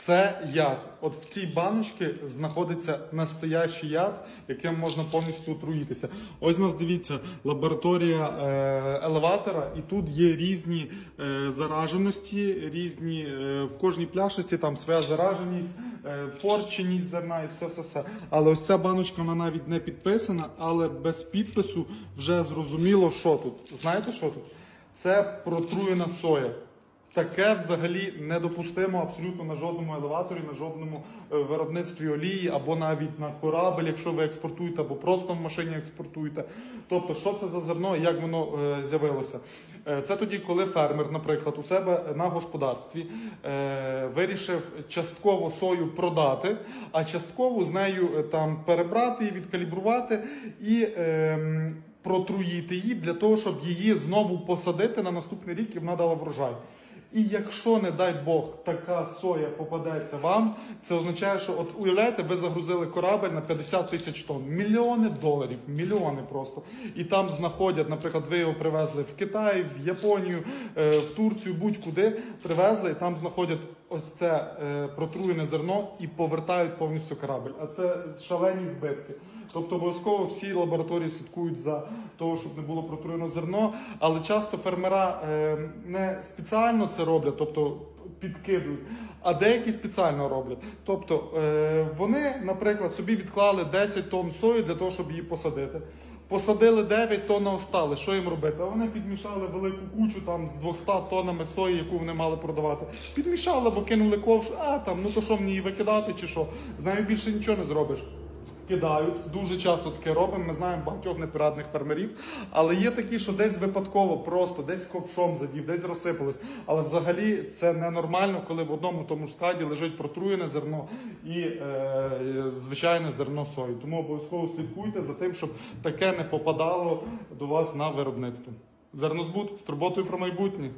Це яд. От в цій баночці знаходиться настоящий яд, яким можна повністю отруїтися. Ось нас дивіться лабораторія е, елеватора, і тут є різні е, зараженості, різні е, в кожній пляшиці там своя зараженість, порченість зерна і все, все, все. Але ось ця баночка вона навіть не підписана, але без підпису вже зрозуміло, що тут. Знаєте, що тут? Це протруєна соя. Таке взагалі недопустимо абсолютно на жодному елеваторі, на жодному е, виробництві олії, або навіть на корабль, якщо ви експортуєте, або просто в машині експортуєте. Тобто, що це за зерно і як воно е, з'явилося? Е, це тоді, коли фермер, наприклад, у себе на господарстві е, вирішив частково сою продати, а частково з нею е, там перебрати і відкалібрувати і. ем, Протруїти її для того, щоб її знову посадити на наступний рік і вона дала врожай. І якщо, не дай Бог, така соя попадеться вам, це означає, що от уявляєте, ви загрузили корабель на 50 тисяч тонн, мільйони доларів, мільйони просто. І там знаходять, наприклад, ви його привезли в Китай, в Японію, е, в Турцію, будь-куди привезли, і там знаходять ось це е, протруєне зерно і повертають повністю корабель. А це шалені збитки. Тобто обов'язково всі лабораторії слідкують за того, щоб не було протруєно зерно, але часто фермера е, не спеціально це роблять, тобто підкидують, а деякі спеціально роблять. Тобто е, вони, наприклад, собі відклали 10 тонн сої для того, щоб її посадити. Посадили 9 тонн остали. Що їм робити? А вони підмішали велику кучу там з 200 тоннами сої, яку вони мали продавати. Підмішали, бо кинули ковш, а там, ну то що мені її викидати чи що? З нею більше нічого не зробиш кидають. Дуже часто таке робимо. Ми знаємо багатьох непорадних фермерів. Але є такі, що десь випадково, просто десь ковшом задів, десь розсипалось. Але взагалі це ненормально, коли в одному тому ж складі лежить протруєне зерно і е, звичайне зерно сої. Тому обов'язково слідкуйте за тим, щоб таке не попадало до вас на виробництво. Зернозбут з турботою про майбутнє.